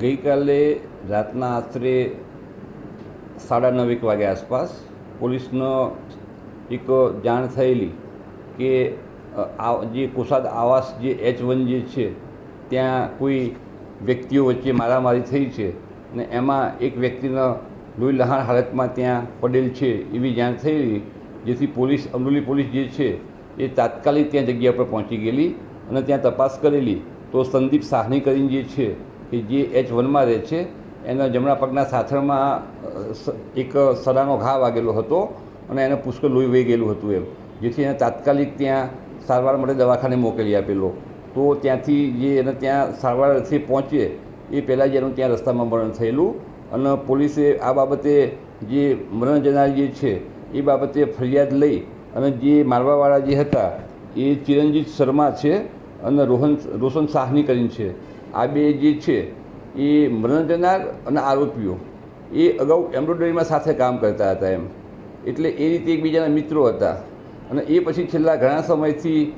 ગઈકાલે રાતના આશરે સાડા નવ એક વાગ્યા આસપાસ પોલીસનો એક જાણ થયેલી કે આ જે કોસાદ આવાસ જે એચ વન જે છે, ત્યાં કોઈ વ્યક્તિઓ વચ્ચે મારામારી થઈ છે અને એમાં એક વ્યક્તિનો લોહી લહાણ હાલતમાં ત્યાં પડેલ છે એવી જાણ થયેલી, જેથી પોલીસ, અમરોલી પોલીસ જે છે એ તાત્કાલિક ત્યાં જગ્યા પર પહોંચી ગયેલી અને ત્યાં તપાસ કરેલી. તો સંદીપ સાહની કરીને જે છે, કે જે એચ વનમાં રહે છે, એના જમણા પગના સાથળમાં એક સડાનો ઘા વાગેલો હતો અને એને પુષ્કળ લોહી વહી ગયેલું હતું એમ. જેથી એને તાત્કાલિક ત્યાં સારવાર માટે દવાખાને મોકલી આપેલો. તો ત્યાંથી જે એને ત્યાં સારવાર અર્થે પહોંચે, એ પહેલાં જ એનું ત્યાં રસ્તામાં મરણ થયેલું અને પોલીસે આ બાબતે જે મરણ જનાર જે છે, એ બાબતે ફરિયાદ લઈ અને જે મારવાવાળા જે હતા, એ ચિરંજીત શર્મા છે અને રોહન, રોશન સાહની કરીને છે. આ બે જે છે, એ મરણ જનાર અને આરોપીઓ. એ અગાઉ એમ્બ્રોઇડરીમાં સાથે કામ કરતા હતા એમ. એટલે એ રીતે એકબીજાના મિત્રો હતા. અને એ પછી છેલ્લા ઘણા સમયથી